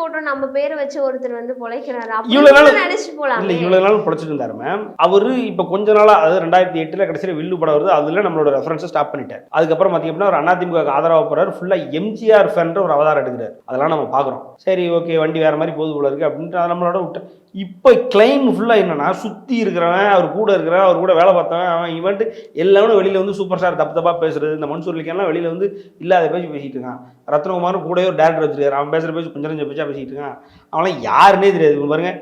[SPEAKER 2] போட்டோம் நம்ம பேரை வச்சு ஒருத்தர் வந்து பொழைக்கிறாரு.
[SPEAKER 1] இவ்வளவு நாள்
[SPEAKER 2] அப்படி நினைச்சிட்டு
[SPEAKER 1] இல்லை
[SPEAKER 2] போலாமே
[SPEAKER 1] இவ்வளோ நாள் பிடிச்சிட்டு இருந்தாரு மேம் அவர் இப்போ கொஞ்ச நாளாக அதாவது ரெண்டாயிரத்தி எட்டில் கடைசியில் வில்லு படம் வருது அதில் நம்மளோட ரெஃபரன்ஸை ஸ்டாப் பண்ணிட்டார். அதுக்கப்புறம் பார்த்தீங்க அப்படின்னா ஒரு அதிமுக ஆதரவாக போகிறார் ஃபுல்லாக எம்ஜிஆர் ஃபேன்ற ஒரு அவதாரம் எடுக்கிறார். அதெல்லாம் நம்ம பார்க்குறோம். சரி ஓகே வண்டி வேறு மாதிரி போது போல இருக்குது அப்படின்ட்டு அதை நம்மளோட விட்டேன் இப்போ கிளைம் ஃபுல்லாக என்னன்னா சுற்றி இருக்கிறவன் அவர் கூட இருக்கிறவன் அவர் கூட வேலை பார்த்தவன் அவன் இவன்ட்டு எல்லாரும் வெளியில் வந்து சூப்பர் ஸ்டார் தப்பு தப்பாக பேசுறது இந்த மன்சூர் வெளியில் வந்து இல்லாத பேச்சு பேசிட்டு இருக்கான். ரத்னகுமாரும் கூடவே ஒரு டேரக்டர் வச்சிருக்காரு. அவன் பேசுகிற பேச்சு கொஞ்சம் கொஞ்சம் பேச்சா பேசிக்கிட்டு இருக்கான் அவன்லாம் யாருன்னே தெரியாது. பாருங்க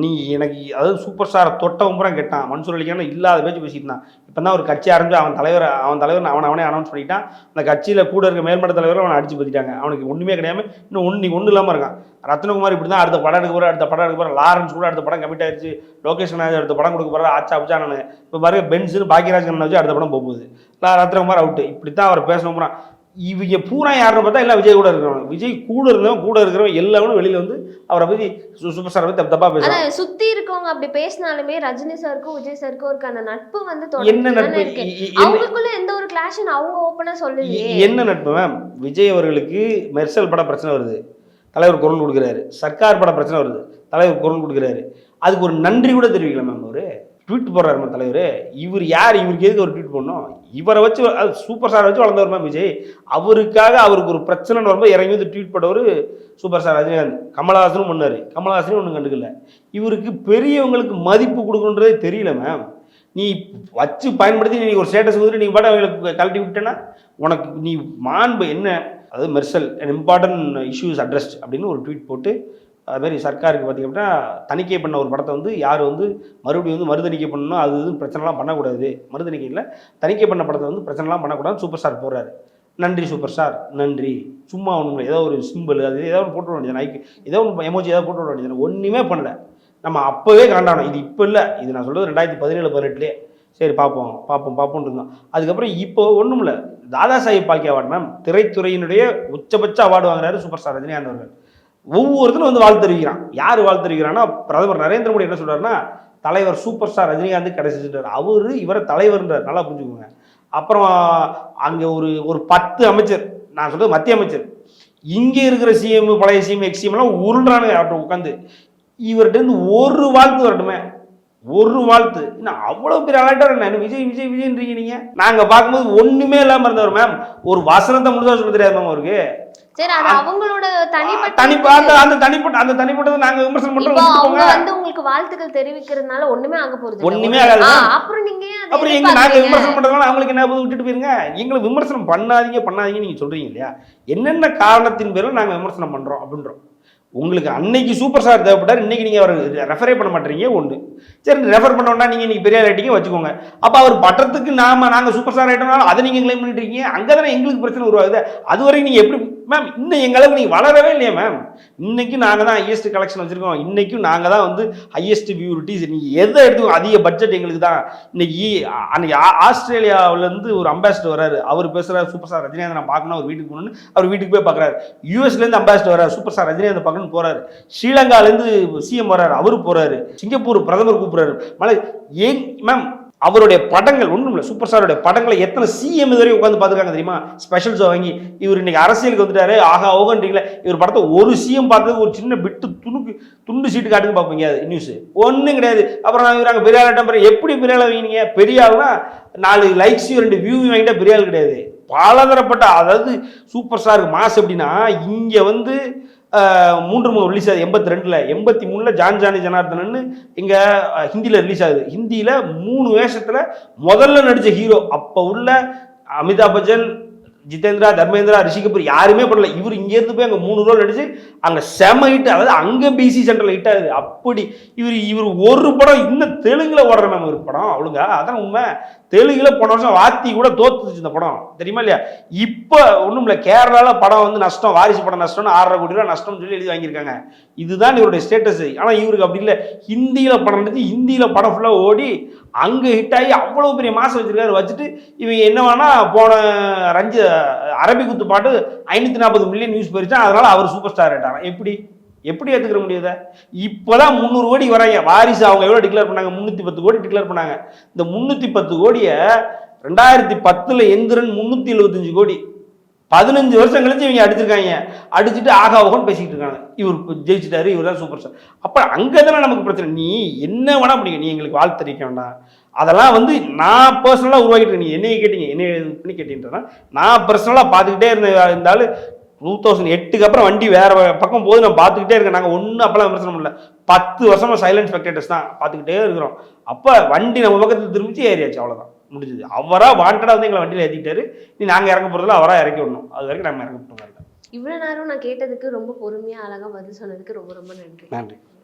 [SPEAKER 1] நீ எனக்கு அதாவது சூப்பர் ஸ்டாரை தொட்டவன் பூரா கெட்டான். மன்சூர் அலிக்கான இல்லாத பேச்சு பேசிட்டு இருந்தான் இப்போ தான் ஒரு கட்சி ஆரம்பிச்சு அவன் தலைவர் அவன் தலைவர் அவன் அவனே அனௌன்ஸ் பண்ணிட்டான். அந்த கட்சியில் கூட இருக்க மேல்மட்ட தலைவர் அவனை அடிச்சு பற்றிட்டாங்க அவனுக்கு ஒன்றுமே கிடையாது இன்னும் ஒன்று நீ ஒன்றும் இல்லாமல் இருக்கான். ரத்னகுமார் இப்படி தான் அடுத்த படம் எடுக்க போகிற அடுத்த படம் எடுக்க போகிற லாரன்ஸ் கூட அடுத்த படம் கமிட் ஆயிடுச்சு லோகேஷ் அடுத்த படம் கொடுக்க போகிற ஆச்சா அப்சா நான் இப்போ பாருங்க பென்ஸுன்னு பாக்கியராஜ் கண்ணன் வச்சு அடுத்த படம் போகுது. ரத்னகுமார் அவுட்டு இப்படி தான் அவர் பேசணும் போகிறான் இவங்க பூரா யாருன்னு பார்த்தா எல்லாம் விஜய் கூட இருக்கிறவங்க. விஜய் கூட இருந்தவன் கூட இருக்கிறவன் எல்லாரும் வெளியில் வந்து அவரை சு- சூப்பர் ஸ்டாரை பற்றி தப்பு பேசுறாங்க
[SPEAKER 2] சுத்தி இருக்கவங்க அப்படி பேசினாலுமே ரஜினி சாருக்கும் விஜய் சாருக்கும் இருக்க அந்த நட்பு வந்து
[SPEAKER 1] என்ன நட்பு?
[SPEAKER 2] அவங்களுக்குள்ள எந்த ஒரு கிளாஷும் அவங்க ஓப்பனா சொல்லலையே.
[SPEAKER 1] இ- என்ன நட்பு மேம் விஜய் அவர்களுக்கு மெர்சல் பட பிரச்சனை வருது. தலைவர் குரல் கொடுக்குறாரு. சர்க்கார் பட பிரச்சனை வருது. தலைவர் குரல் கொடுக்குறாரு. அதுக்கு ஒரு நன்றி கூட தெரிவிக்கல மேம் அவரு. ட்வீட் போடுறாரு மேம் தலைவர். இவர் யார்? இவருக்கு எதுக்கு ஒரு ட்வீட் பண்ணோம் இவரை வச்சு அது சூப்பர் ஸ்டார் வச்சு வளர்ந்தவர் மேம் விஜய். அவருக்காக அவருக்கு ஒரு பிரச்சனை வரும்போது இறங்கி வந்து ட்வீட் போட்டவர் சூப்பர் ஸ்டார் ரஜினிகாந்த். கமலஹாசனும் பண்ணார். கமலஹாசனும் ஒன்றும் கண்டுக்கல. இவருக்கு பெரியவங்களுக்கு மதிப்பு கொடுக்கணுன்றதே தெரியல மேம். நீ வச்சு பயன்படுத்தி நீ ஒரு ஸ்டேட்டஸ் கொடுத்து நீ பாட்டு அவங்களுக்கு கழட்டி விட்டேன்னா உனக்கு நீ மாண்பு என்ன? அதாவது மெர்சல் இம்பார்ட்டன்ட் இஷ்யூஸ் அட்ரஸ்ட் அப்படின்னு ஒரு ட்வீட் போட்டு அதுமாரி சர்க்காருக்கு பார்த்திங்க அப்படின்னா தணிக்கை பண்ண ஒரு படத்தை வந்து யார் வந்து மறுபடியும் வந்து மறுதணிக்கை பண்ணணும் அது இது பிரச்சனைலாம் பண்ணக்கூடாது. மறுதணிக்கை இல்லை தணிக்கை பண்ண படத்தை வந்து பிரச்சனைலாம் பண்ணக்கூடாது சூப்பர் ஸ்டார் போடுறாரு. நன்றி சூப்பர் ஸ்டார் நன்றி. சும்மா ஒன்று ஏதோ ஒரு சிம்பிள் அது ஏதோ ஒன்று போட்டு விட வேண்டியது நைக்கு ஏதோ ஒன்று எமோஜி ஏதோ போட்டு விட வேண்டியது ஒன்றுமே பண்ணல. நம்ம அப்போவே காண்டானோம் இது இப்போ இல்லை இது நான் சொல்கிறது ரெண்டாயிரத்தி பதினேழு பதினெட்டுலேயே. சரி பார்ப்போம் பார்ப்போம் பார்ப்போம்னு இருந்தோம் அதுக்கப்புறம் இப்போ ஒன்றும் இல்லை தாதா சாஹிப் பால்கே அவார்டு மேம் திரைத்துறையினுடைய உச்சபட்ச அவார்டு வாங்குறாரு சூப்பர் ஸ்டார் ரஜினிகாந்த் அவர்கள். ஒவ்வொருத்தரும் வந்து வாழ்த்து தெரிவிக்கிறான் யார் வாழ்த்து தெரிவிக்கிறான்னா பிரதமர் நரேந்திர மோடி என்ன சொல்றாருன்னா தலைவர் சூப்பர் ஸ்டார் ரஜினிகாந்த் கிடைச்சிட்டார் அவர் இவரை தலைவர்ன்றார். நல்லா புரிஞ்சுக்கோங்க. அப்புறம் அங்கே ஒரு ஒரு பத்து அமைச்சர் நான் சொல்றது மத்திய அமைச்சர். இங்கே இருக்கிற சிஎம் பழைய சிஎம் எக்ஸிஎம் எல்லாம் உருள்றானுங்க அவர்கிட்ட உட்காந்து இவர்கிட்ட ஒரு வாழ்த்து வரட்டுமே. ஒரு வாழ்த்து. என்ன அவ்வளோ பெரிய அலர்ட்டாக என்ன விஜய் விஜய் விஜய்ன்றீங்க நீங்கள் நாங்கள் பார்க்கும்போது ஒன்றுமே இல்லாமல் இருந்தவர் மேம் ஒரு வசனத்தை முழுதா சொல்ல தெரியாது மேம் அவருக்கு.
[SPEAKER 2] சரி அது அவங்களோட தனிப்பட்ட
[SPEAKER 1] தனிப்ப அந்த தனிப்பட்ட அந்த தனிப்பட்டதை நாங்க விமர்சனம் பண்றோம்
[SPEAKER 2] அவங்க. வந்து உங்களுக்கு வாழ்த்துக்கள் தெரிவிக்கிறதுனால ஒண்ணுமே ஆக போறது
[SPEAKER 1] ஒண்ணுமே. ஆகாது.
[SPEAKER 2] அப்புறம் நீங்க
[SPEAKER 1] அப்புறம் எங்க நாங்க? விமர்சனம் பண்றதுனால அவங்களுக்கு என்ன விட்டுட்டு போயிருங்க எங்களை விமர்சனம் பண்ணாதீங்க பண்ணாதீங்க நீங்க சொல்றீங்க இல்லையா என்னென்ன காரணத்தின் பேரில் நாங்க விமர்சனம் பண்றோம் அப்படின்றோம் உங்களுக்கு அன்னைக்கு சூப்பர் ஸ்டார் தேவைப்பட்டார் இன்னைக்கு நீங்கள் அவர் ரெஃபரே பண்ண மாட்டீங்க ஒன்று சரி ரெஃபர் பண்ணோம்னா நீங்கள் இன்னைக்கு பெரிய ஆயிட்டீங்க வச்சுக்கோங்க. அப்போ அவர் பட்டத்துக்கு நாம நாங்கள் சூப்பர் ஸ்டார் ஆகிட்டோம்னாலும் அதை நீங்கள் கிளைம் பண்ணிட்டு இருக்கீங்க. அங்கதானே எங்களுக்கு பிரச்சனை உருவாகுது. அது வரைக்கும் நீங்கள் எப்படி மேம் இன்னும் எங்களவுக்கு அளவுக்கு வளரவே இல்லையா மேம் இன்னைக்கும் நாங்கள் தான் ஹையஸ்ட் கலெக்ஷன் வச்சுருக்கோம். இன்னைக்கும் நாங்கள் தான் வந்து ஹையஸ்ட் பியூரிட்டிஸ் நீங்கள் எதை எடுத்து அதிக பட்ஜெட் எங்களுக்கு தான். இன்னைக்கு அன்னைக்கு ஆ- ஒரு அம்பாசிடர் வராரு அவர் பேசுகிறார் சூப்பர் ஸ்டார் ரஜினிகாந்த் நான் பார்க்கணும் அவர் வீட்டுக்கு போகணும்னு அவர் வீட்டுக்கு போய் பார்க்குறாரு. யூஎஸ்லேருந்து அம்பாசிடர் வராரு சூப்பர் ஸ்டார் ரஜினிகாந்த் பார்க்கணும் போறாரு. ஸ்ரீலங்கால இருந்து சிஎம் வர்றாரு அவரு போறாரு. சிங்கப்பூர் பிரதமர் கூப்பிடுறாரு. மலை ஏன் மேம் அவருடைய படங்கள் ஒன்றும் இல்லை சூப்பர் ஸ்டாருடைய படங்களை எத்தனை சிஎம் இதுவரை உட்காந்து பார்த்துருக்காங்க தெரியுமா? ஸ்பெஷல் ஷோ வாங்கி இவர் இன்னைக்கு அரசியலுக்கு வந்துட்டாரு ஆகா ஓகன்றீங்களே இவர் படத்தை ஒரு சிஎம் பார்த்தது ஒரு சின்ன பிட்டு துணுக்கு துண்டு சீட்டு காட்டுன்னு பார்ப்பீங்க அது நியூஸ் ஒன்றும் கிடையாது. அப்புறம் நான் இவராங்க பெரிய எப்படி பெரிய வாங்கினீங்க? பெரியாள்னா நாலு லைக்ஸையும் ரெண்டு வியூ வாங்கிட்டா பெரிய ஆள் கிடையாது. பலதரப்பட்ட அதாவது சூப்பர் ஸ்டாருக்கு மாஸ் எப்படின்னா இங்கே வந்து மூன்று மூணு ரிலீஸ் ஆகுது. எண்பத்தி ரெண்டில் எண்பத்தி மூணில் ஜான் ஜானி ஜனார்தனன்னு இங்கே ஹிந்தியில் ரிலீஸ் ஆகுது. ஹிந்தியில் மூணு வேஷத்தில் முதல்ல நடித்த ஹீரோ அப்போ உள்ள அமிதாப் பச்சன் ஜிதேந்திரா தர்மேந்திரா ரிஷி கபூர் யாருமே பண்ணல. இவர் இங்கேருந்து போய் அங்கே மூணு ரோல் நடிச்சு அங்கே செம ஹிட் அதாவது அங்கே பிசி சென்டரில் ஹிட் ஆகுது. அப்படி இவர் இவர் ஒரு படம் இன்னும் தெலுங்கில் ஓடுற மேம் ஒரு படம் அவளுங்க அதான் உண்மை. தெலுங்கில் போன வருஷம் வாத்தி கூட தோத்துச்சு இந்த படம். தெரியுமா இல்லையா? இப்போ ஒன்றும் இல்லை. கேரளாவில் படம் வந்து நஷ்டம் வாரிசு படம் நஷ்டம்னு ஆறரை கோடி ரூபா நஷ்டம்னு சொல்லி எழுதி வாங்கியிருக்காங்க. இதுதான் இவருடைய ஸ்டேட்டஸ் ஆனால் இவருக்கு அப்படி இல்லை. ஹிந்தியில் படம் நடிச்சு ஹிந்தியில் படம் ஃபுல்லாக ஓடி அங்கே ஹிட் ஆகி அவ்வளோ பெரிய மாசம் வச்சிருக்காரு. வச்சுட்டு இவங்க என்ன வேணா போன ரஞ்சி அரபி குத்து பாட்டு ஐநூற்றி நாற்பது மில்லியன் நியூஸ் போயிருச்சா அதனால் அவர் சூப்பர் ஸ்டார் ஆயிட்டாராம் எப்படி எப்படி ஏற்றுக்கிற இப்போ தான் முந்நூறு கோடி வராங்க. வாரிசு அவங்க எவ்வளோ டிக்ளேர் பண்ணாங்க? முந்நூற்றி பத்து கோடி டிக்ளேர் பண்ணாங்க. இந்த முந்நூற்றி பத்து கோடியை ரெண்டாயிரத்தி பத்தில் எந்திரன் முந்நூற்றி எழுபத்தஞ்சு கோடி. பதினஞ்சு வருஷம் கழிச்சு இவங்க அடிச்சிருக்காங்க. அடிச்சுட்டு ஆகா ஓகன் பேசிக்கிட்டு இருக்காங்க. இவர் இப்ப ஜெயிச்சிட்டாரு இவர் தான் சூப்பர் ஸ்டார் அப்போ அங்கே தானே நமக்கு பிரச்சனை? நீ என்ன வேணா பண்ணிக்க நீ எங்களுக்கு வாழ்த்து தெரிவிக்க வேண்டாம். அதெல்லாம் வந்து நான் பர்சனலாக உருவாக்கிட்டு நீ என்னைய கேட்டீங்க என்ன இது பண்ணி கேட்டீங்கன்னா நான் பர்சனலாக பார்த்துக்கிட்டே இருந்த இருந்தாலும் டூ தௌசண்ட் எட்டுக்கு அப்புறம் வண்டி வேற பக்கம் போது நான் பார்த்துக்கிட்டே இருக்கேன். நாங்கள் ஒன்றும் அப்பெல்லாம் விமர்சனம் பண்ணல. பத்து வருஷமா சைலண்ட் ஸ்பெக்டேட்டர்ஸ் தான் பார்த்துக்கிட்டே இருக்கிறோம். அப்போ வண்டி நம்ம பக்கத்தில் திரும்பிச்சு ஏறியாச்சு அவ்வளோதான் முடிஞ்சது. அவராக வாண்டடாக வந்து எங்களை வண்டியில் ஏற்றிக்கிட்டாரு நீ நாங்கள் இறங்க போகிறதுல அவராக இறக்கி விடணும். அது வரைக்கும் நம்ம இறங்க போகிறோம்
[SPEAKER 2] இவ்வளவு நேரம் நான் கேட்டதுக்கு ரொம்ப பொறுமையா அழகா பதில் சொன்னதுக்கு ரொம்ப ரொம்ப நன்றி.
[SPEAKER 1] நன்றி.